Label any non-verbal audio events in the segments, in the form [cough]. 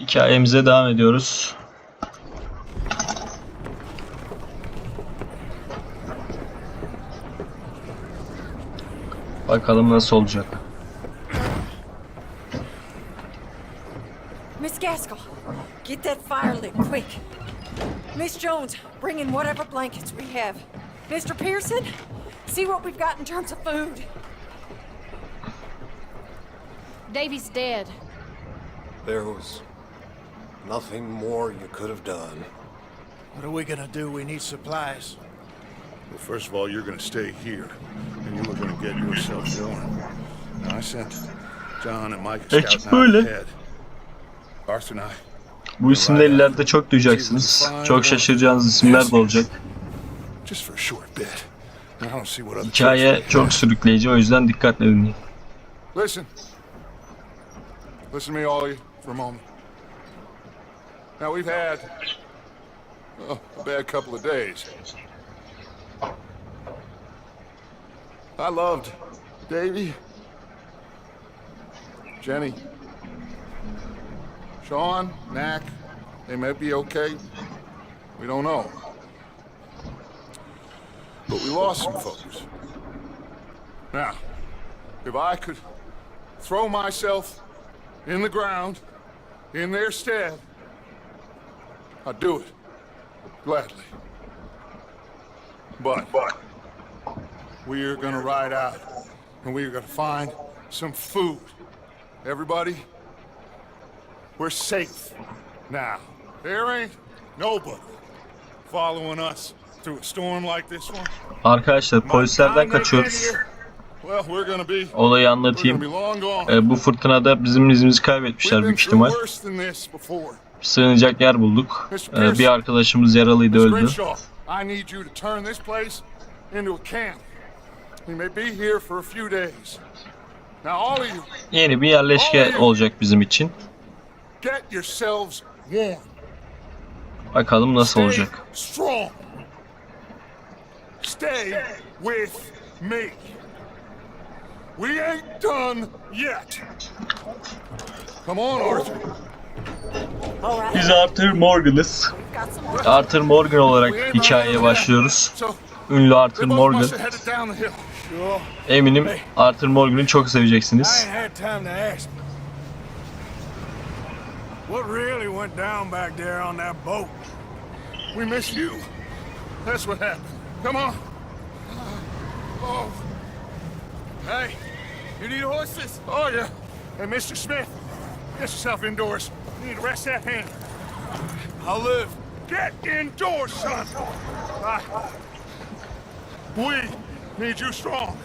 Hikayemize devam ediyoruz. Bakalım nasıl olacak. Miss Gaskell, get that fire lit quick. Miss Jones, bring in whatever blankets we have. Mr. Pearson, see what we've got in terms of food. Davy's dead. There was nothing more you could have done. What are we gonna do? We need supplies. Well, first of all, you're gonna stay here, and you were gonna get yourself going. Now, I sent John and Mike Ekip scouting out böyle. ahead. Arthur and I, Bu isimleri ileride çok duyacaksınız. Çok şaşıracağınız isimler de olacak. just for a short bit. I don't see what other Hikaye çok sürükleyici o yüzden dikkatle dinleyin. Listen. Listen to me, all you, for a moment. Now, we've had oh, a bad couple of days. I loved Davy, Jenny, Sean, Mac. They may be okay. We don't know. But we lost some folks. Now, if I could throw myself in the ground in their stead, I'd do it gladly. But, we're gonna ride out and we're gonna find some food. Everybody, we're safe now. There ain't nobody following us through a storm like this one. Arkadaşlar polislerden kaçıyoruz. Olayı anlatayım. Ee, bu fırtınada bizim izimizi kaybetmişler büyük ihtimal. Sığınacak yer bulduk. Ee, bir arkadaşımız yaralıydı öldü. Yeni bir yerleşke olacak bizim için. Bakalım nasıl olacak. Stay with me. We ain't done yet. Come on, Arthur. Biz Arthur Morgan'ız. Arthur Morgan olarak hikayeye başlıyoruz. Ünlü Arthur Morgan. Eminim Arthur Morgan'ı çok seveceksiniz. What really went down back there on that boat? We miss you. That's what happened. Come on. Oh. Hey, you need horses? Oh, yeah. Hey, Mr. Smith, get yourself indoors. You need to rest that hand. I'll live. Get indoors, son. I, we need you strong.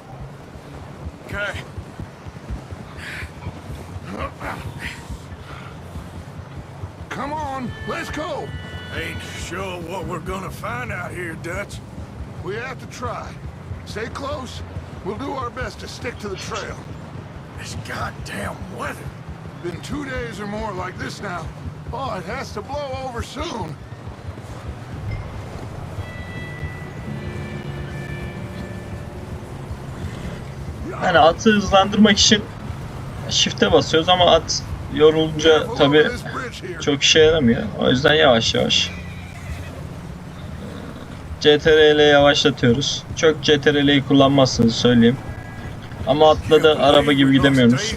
Okay. Come on, let's go. Ain't sure what we're gonna find out here, Dutch. We have to try. Stay close. We'll do our best to stick to the trail. This goddamn weather. Been two days or more like this now. Oh, it has to blow over soon. Yani atı hızlandırmak için shift'e basıyoruz ama at yorulunca tabi çok işe yaramıyor. O yüzden yavaş yavaş. CTRL 'le yavaşlatıyoruz. Çok CTRL'yi kullanmazsınız söyleyeyim. Ama atla da araba gibi gidemiyorsunuz.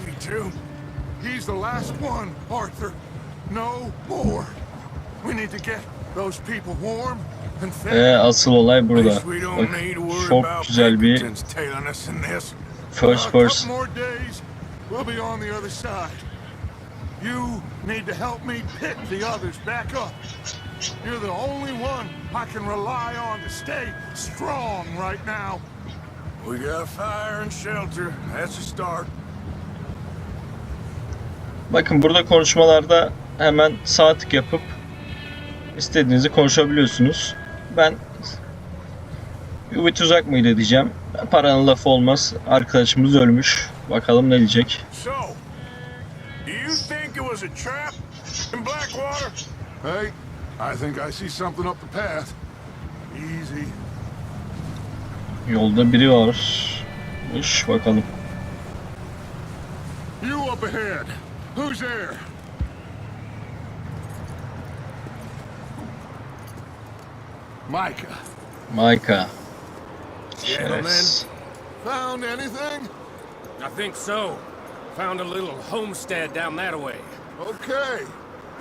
Davy, too. He's the last one, Arthur. No more. We need to get those people warm and fed. Ve asıl olay burada. Guess we don't Bak need to worry çok güzel bir Pinkertons tailing us in this. first person. more days, we'll be on the other side. You need to help me pick the others back up. You're the only one I can rely on to stay strong right now. We got fire and shelter. That's a start. Bakın burada konuşmalarda hemen sağ tık yapıp istediğinizi konuşabiliyorsunuz. Ben bu bir tuzak mıydı diyeceğim. Paranın lafı olmaz. Arkadaşımız ölmüş. Bakalım ne diyecek. So, do you think it was a trap in Blackwater? Hey, I think I see something up the path. Easy. Yolda biri varmış. Bakalım. You up ahead. Who's there? Micah. Micah. Gentlemen, yes. found anything? I think so. Found a little homestead down that way. Okay.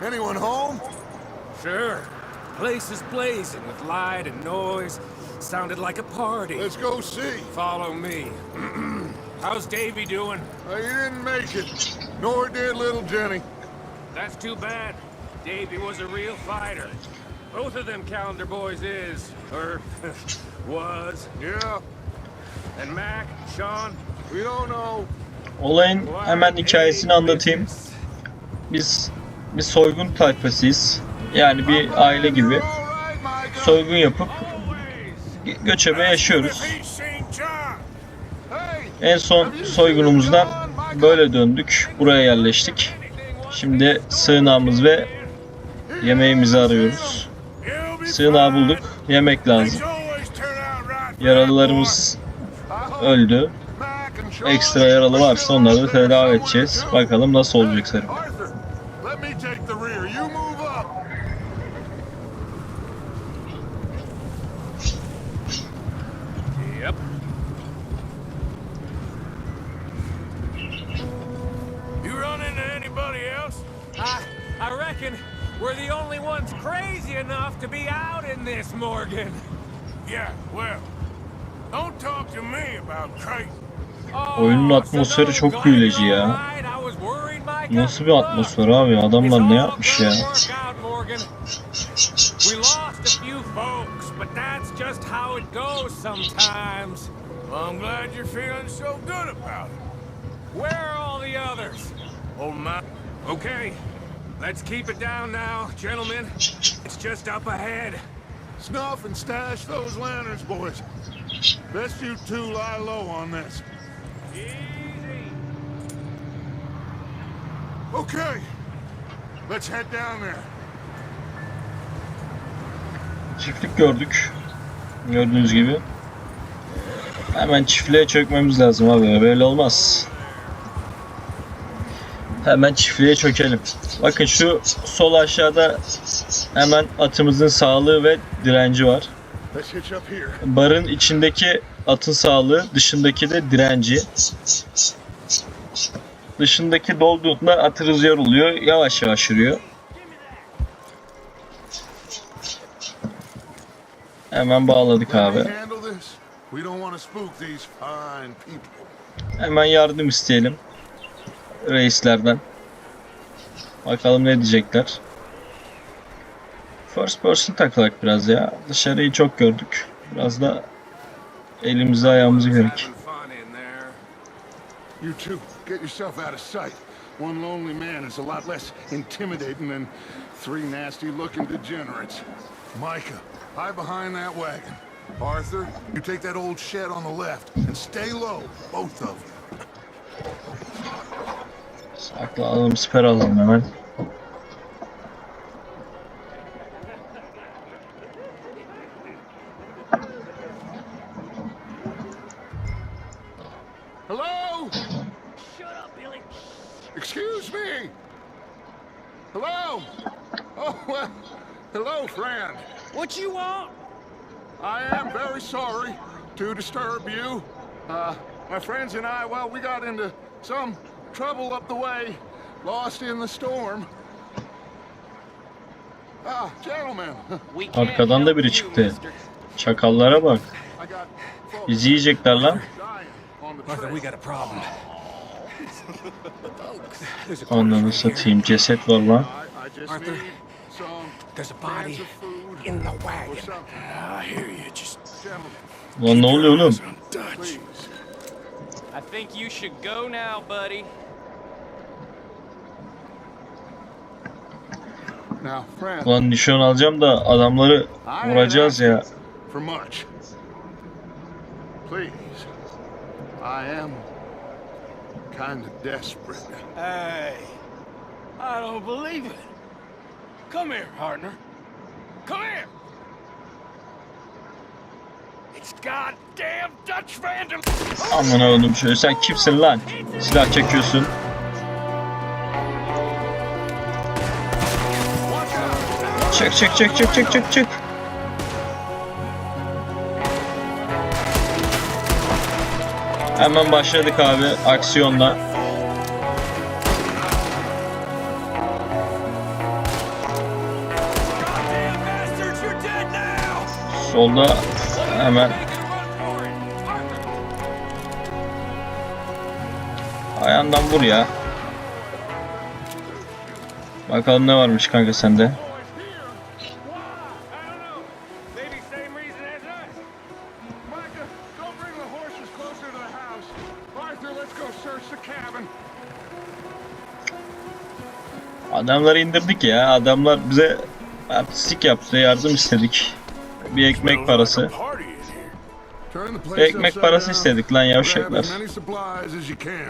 Anyone home? Sure. Place is blazing with light and noise. Sounded like a party. Let's go see. Follow me. [clears throat] How's Davy doing? Uh, he didn't make it. Nor did little Jenny. That's too bad. Davy was a real fighter. Both of them calendar boys is, or [laughs] was. Yeah, And Mac, Sean. we don't know. Olayın hemen hikayesini anlatayım. Biz bir soygun tayfasıyız. Yani bir aile gibi soygun yapıp göçebe yaşıyoruz. En son soygunumuzdan böyle döndük. Buraya yerleştik. Şimdi sığınağımız ve yemeğimizi arıyoruz. Sığınağı bulduk. Yemek lazım. Yaralılarımız öldü. Ekstra yaralı varsa onları da tedavi edeceğiz. Bakalım nasıl olacak serüven. Morgan. Yeah, well, don't talk to me about crazy. Oh, Oyunun atmosferi çok büyüleyici ya. Nasıl bir atmosfer abi? Adamlar ne yapmış ya? I'm glad you're feeling so good about it. Where are all the others? Man. Okay, let's keep it down now, gentlemen. It's just up ahead. Snuff and stash those lanterns, boys. Best you two lie low on this. Easy. Okay, let's head down there. Çiftlik gördük. Gördüğünüz gibi. Hemen çiftliğe çökmemiz lazım abi. Böyle olmaz. Hemen çiftliğe çökelim. Bakın şu sol aşağıda hemen atımızın sağlığı ve direnci var. Barın içindeki atın sağlığı, dışındaki de direnci. Dışındaki dolduğunda atı rüzgar oluyor. Yavaş yavaş yürüyor. Hemen bağladık abi. Hemen yardım isteyelim. Reislerden. Bakalım ne diyecekler. First person takılak biraz ya. Dışarıyı çok gördük. Biraz da elimizi ayağımızı there. You two, get yourself out of sight. One lonely man is a lot less intimidating than three nasty-looking degenerates. Micah, hide behind that wagon. Arthur, you take that old shed on the left and stay low, both of you. Saklanalım, siper alalım hemen. Friends and I, well, we got into some trouble up the way, lost in the storm. Ah, gentlemen, Arkadan da biri çıktı. Çakallara bak. Bizi yiyecekler lan. Ananı satayım. Ceset var lan. I, I just Arthur, need some there's a body cans of food in the or wagon. something. I hear you. Just Gentlemen, Lan ne oluyor oğlum? I think you should go now, buddy. Now, friend, Lan nişan alacağım da adamları vuracağız ya. for much. Please, I am kind of desperate. Hey, I don't believe it. Come here, partner. Come here. Amına oğlum şöyle sen kimsin lan? Silah çekiyorsun. Çek çek çek çek çek çek çek. Hemen başladık abi aksiyonla. Solda hemen ayağından vur ya. Bakalım ne varmış kanka sende. Adamları indirdik ya. Adamlar bize artistik yaptı. Yardım istedik. Bir ekmek parası. Ekmek parası istedik lan yavşaklar.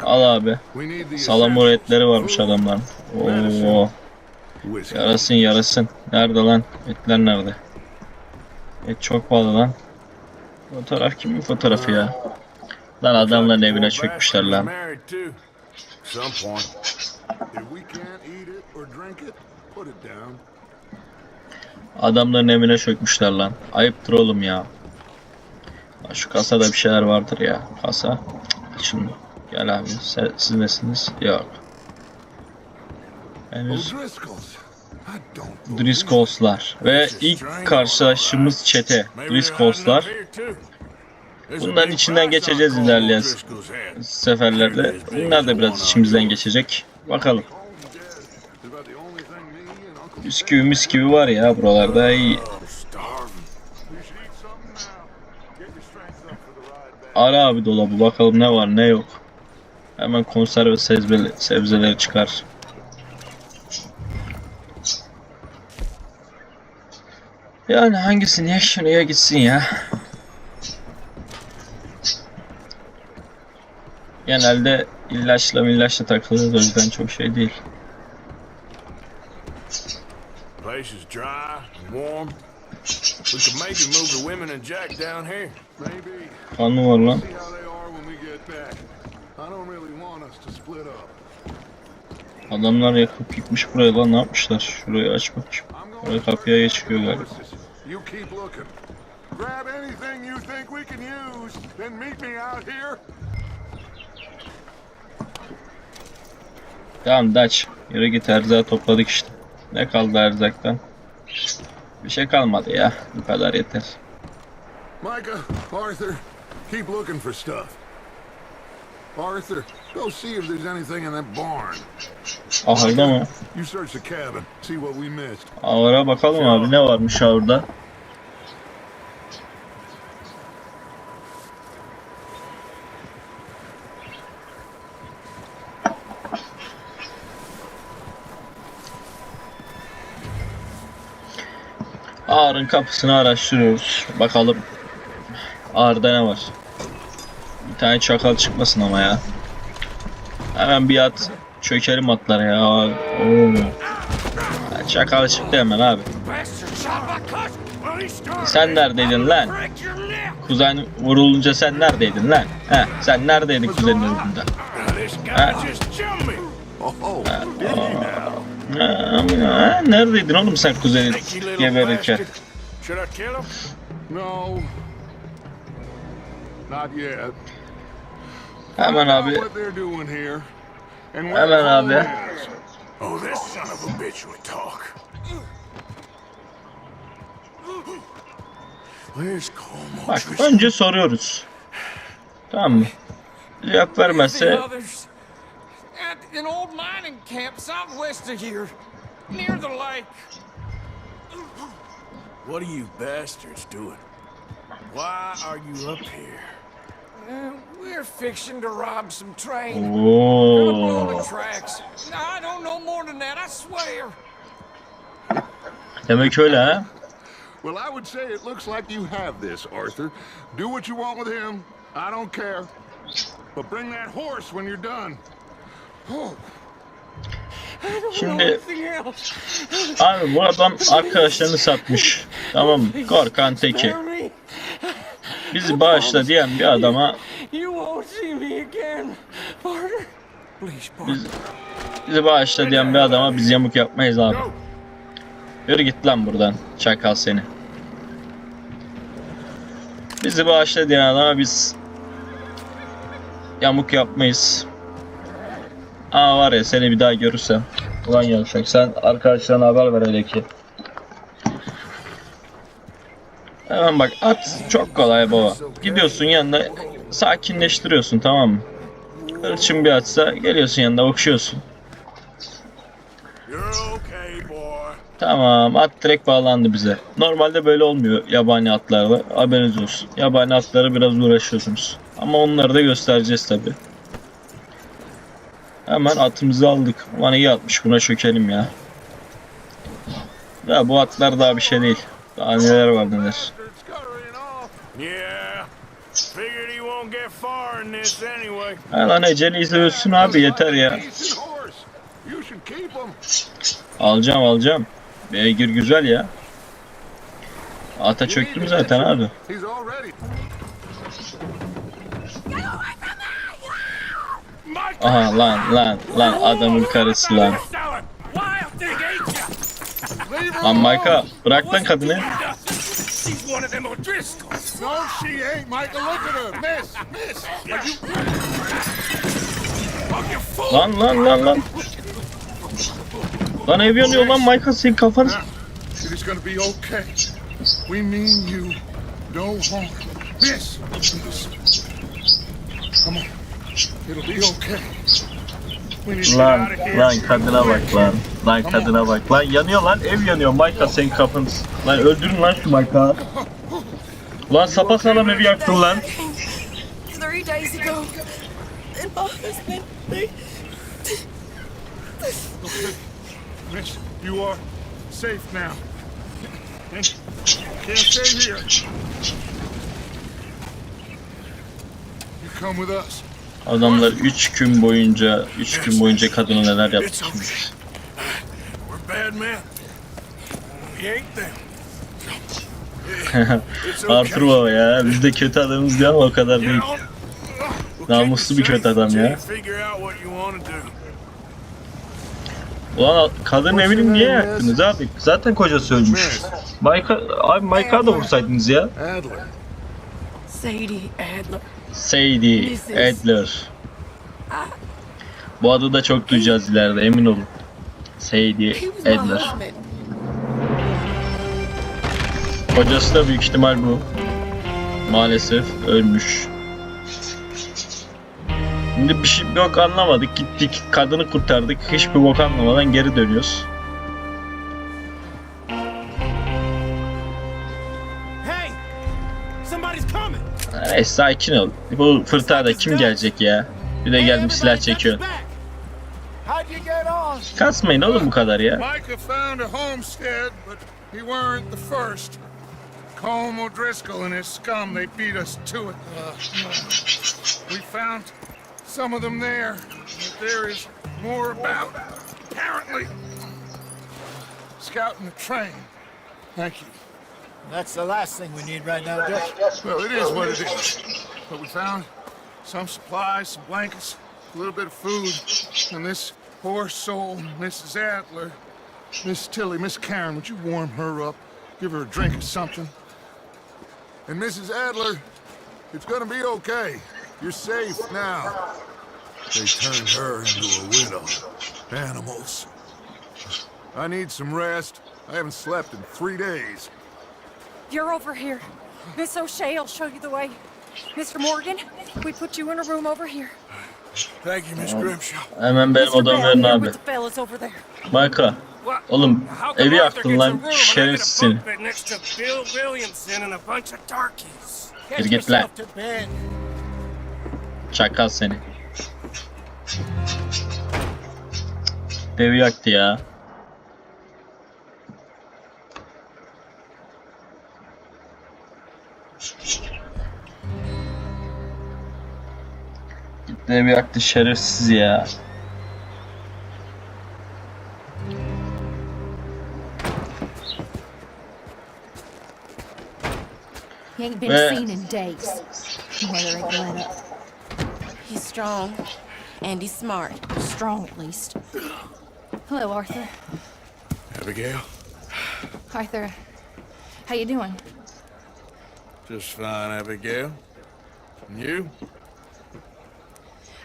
Al abi. We need the Salamur essentials. etleri varmış adamların. Oo. Yarasın yarasın. Nerede lan? Etler nerede? Et çok pahalı lan. Fotoğraf kimin fotoğrafı ya? Lan adamların evine çökmüşler lan. Adamların evine çökmüşler lan. Ayıptır oğlum ya. Şu kasada bir şeyler vardır ya. Kasa. Şimdi. Gel abi. Sen, siz nesiniz? Yok. Henüz Driscolls'lar. Ve ilk karşılaştığımız çete. Driscolls'lar. Bunların içinden geçeceğiz ilerleyen seferlerde. Bunlar da biraz içimizden geçecek. Bakalım. Bisküvi misküvi var ya buralarda iyi. starving. We should eat something now. Get your strength up for the ride back. Ara abi dolabı bakalım ne var ne yok. Hemen konserve sebzeleri, sebzeleri çıkar. Yani hangisi niye şuraya gitsin ya? Genelde ilaçla millaçla takılıyoruz o yüzden çok şey değil. We could maybe move the women and Jack down here. Maybe. Kan mı var lan? Adamlar yakıp gitmiş buraya lan ne yapmışlar? Şurayı aç bakayım. Buraya kapıya geçiyor the galiba. Tamam Daç. Yürü git erzağı topladık işte. Ne kaldı erzaktan? Bir şey kalmadı ya. Bu kadar yeter. Micah, Arthur, keep looking for stuff. Arthur, go see if there's anything in that barn. Ahırda mı? You search the cabin, see what we missed. Ahıra bakalım abi ne varmış ahırda. Ağırın kapısını araştırıyoruz. Bakalım ağırda ne var. Bir tane çakal çıkmasın ama ya. Hemen bir at çökelim atlara ya. Oo. Çakal çıktı hemen abi. Sen neredeydin lan? Kuzen vurulunca sen neredeydin lan? He, sen neredeydin kuzenin Ah. Oh, ha, neredeydin oğlum sen kuzenin geberirken? Not yet. Hemen Find out abi what they're doing here. And where Hemen Cole abi. is. Oh, this son of a bitch will talk. Where's Como? bak önce soruyoruz. Tamam mı? Cevap vermezse The others. At an old mining camp southwest of here. Near the lake. What are you bastards doing? Why are you up here? Uh, we're fixing to rob some train. Gonna blow the tracks. I don't know more than that, I swear. Demek öyle ha? Well, I would say it looks like you have this, Arthur. Do what you want with him. I don't care. But bring that horse when you're done. Oh. Şimdi Anything else? abi bu adam arkadaşlarını satmış. Tamam mı? Korkan teki. Bizi bağışla diyen bir adama partner. bizi bağışla diyen bir adama biz yamuk yapmayız abi. Yürü git lan buradan. Çakal seni. Bizi bağışla diyen adama biz yamuk yapmayız. Aa var ya seni bir daha görürsem. Ulan yavşak sen arkadaşlarına haber ver hele ki. Hemen bak at çok kolay baba. Gidiyorsun yanına sakinleştiriyorsun tamam mı? Hırçın bir atsa geliyorsun yanına okşuyorsun. Tamam at direkt bağlandı bize. Normalde böyle olmuyor yabani atlarla. Haberiniz olsun. Yabani atlara biraz uğraşıyorsunuz. Ama onları da göstereceğiz tabi. Hemen atımızı aldık. Ulan iyi atmış buna çökelim ya. Ya bu atlar daha bir şey değil. Daha neler var neler. Ha lan eceli izliyorsun abi yeter ya. Alacağım alacağım. Beygir güzel ya. Ata çöktüm zaten abi. Aha lan lan lan adamın karısı lan. Wild thing, ain't ya? Leave her Lan. Mayka bırak lan kadını. She's one of them O'Driscolls. No, she ain't, Michael. Look at her. Miss, miss. Are you... Oh, you fool! Lan lan lan lan. Lan ev yanıyor lan Michael senin kafanı. It is gonna be okay. We mean you no harm. Miss. Come on. It'll be okay. We need to get Lan lan kadına bak lan. Lan kadına bak. Lan yanıyor lan ev yanıyor Michael senin kafanı. Lan öldürün lan şu Michael'ı. Lan sapa sağlam evi yaktın lan. You are safe now. Can't stay here. You come with us. Adamlar 3 gün boyunca 3 gün boyunca kadına neler okay. [laughs] Arthur baba ya biz de kötü adamız diyor ama o kadar değil. Namuslu bir kötü adam ya. Ulan kadın evini niye yaktınız abi? Zaten kocası ölmüş. Michael, abi Michael'ı da vursaydınız ya. Sadie Adler. Sadie Adler. Bu adı da çok duyacağız ileride emin olun. Sadie Adler. Kocası da büyük ihtimal bu. Maalesef ölmüş. Şimdi bir şey yok anlamadık. Gittik kadını kurtardık. Hiçbir bok anlamadan geri dönüyoruz. Neyse sakin ol. Bu fırtınada kim gelecek ya? Bir de gelmiş silah çekiyor. Kasmayın oğlum bu kadar ya. Micah found a homestead, but he weren't the first. Colm O'Driscoll and his scum, they beat us to it. [laughs] We found some of them there, but there is more about, apparently. Scouting the train. Thank you. That's the last thing we need right now. Well, it is what it is. But we found some supplies, some blankets, a little bit of food, and this poor soul, Mrs. Adler, Miss Tilly, Miss Karen, would you warm her up? Give her a drink or something? And Mrs. Adler, it's gonna be okay. You're safe now. They turned her into a widow. Animals. I need some rest. I haven't slept in three days. You're over here. Miss O'Shea will show you the way. Mr. Morgan, we put you in a room over here. Thank you, Miss Grimshaw. Hemen benim odamı verin abi. with the fellas over there. Michael. What? Oğlum How come evi yaktın lan room and I get a şerefsiz seni. bunk bed next to Bill Williamson and a bunch of darkies? Geri git lan. yourself to bed. Çakal seni. Evi yaktı ya. Gitti evi yaktı şerefsiz ya. He ain't been Well- seen in days. Weather ain't let up. He's strong and he's smart. Strong, at least. Hello, Arthur. Abigail? Arthur, how you doing? Just fine, Abigail. And you?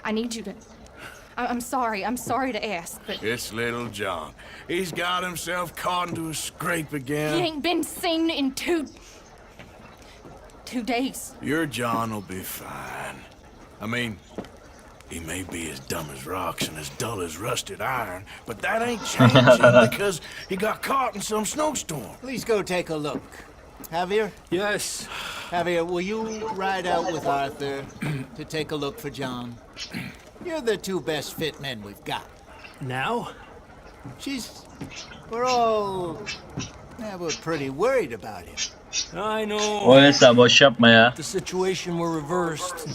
I need you to. I- I'm sorry. I'm sorry to ask, but It's little John. He's got himself caught into a scrape again. he again. ain't been seen in two. two days. Your John will be fine. I mean, he may be as dumb as rocks and as dull as rusted iron, but that ain't [laughs] changing because he got caught in some snowstorm. Please go take a look. Javier, Yes. Javier, will you ride out with Arthur [clears throat] to take a look for John? You're the two best fit men we've got. Now? She's. We're all. Yeah, we're pretty worried about him. I know. O hesabı boş yapma ya. The situation were reversed.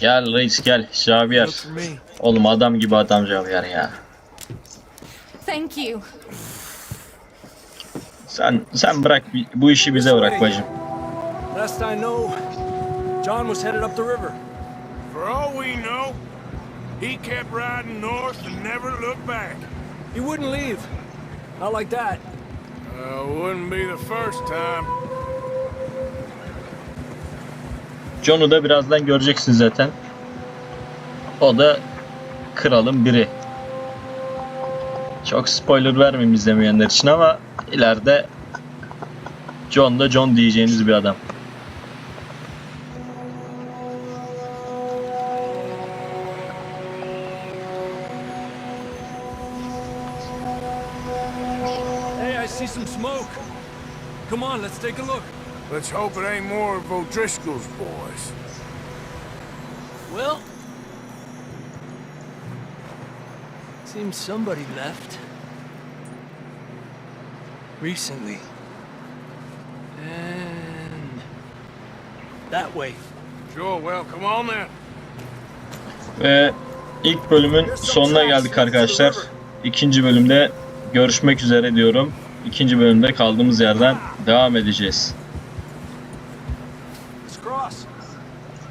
Gel reis gel. Javier. Oğlum adam gibi adam Javier ya. Thank you. Sen sen bırak bu işi bize bırak bacım. Last I know, John was headed up the river. For all we know, he kept riding north and never looked back. He wouldn't leave. Not like that. Uh, wouldn't be the first time. John'u da birazdan göreceksin zaten. O da kralın biri. Çok spoiler vermeyeyim izlemeyenler için ama ileride John da John diyeceğiniz bir adam. Hey, I see some smoke. Come on, let's take a look. Let's hope it ain't more of O'Driscoll's boys. Well, seems somebody left. Recently. And that way. Sure, well, come on then. Ve ilk bölümün sonuna geldik arkadaşlar. İkinci bölümde görüşmek üzere diyorum. İkinci bölümde kaldığımız yerden devam edeceğiz.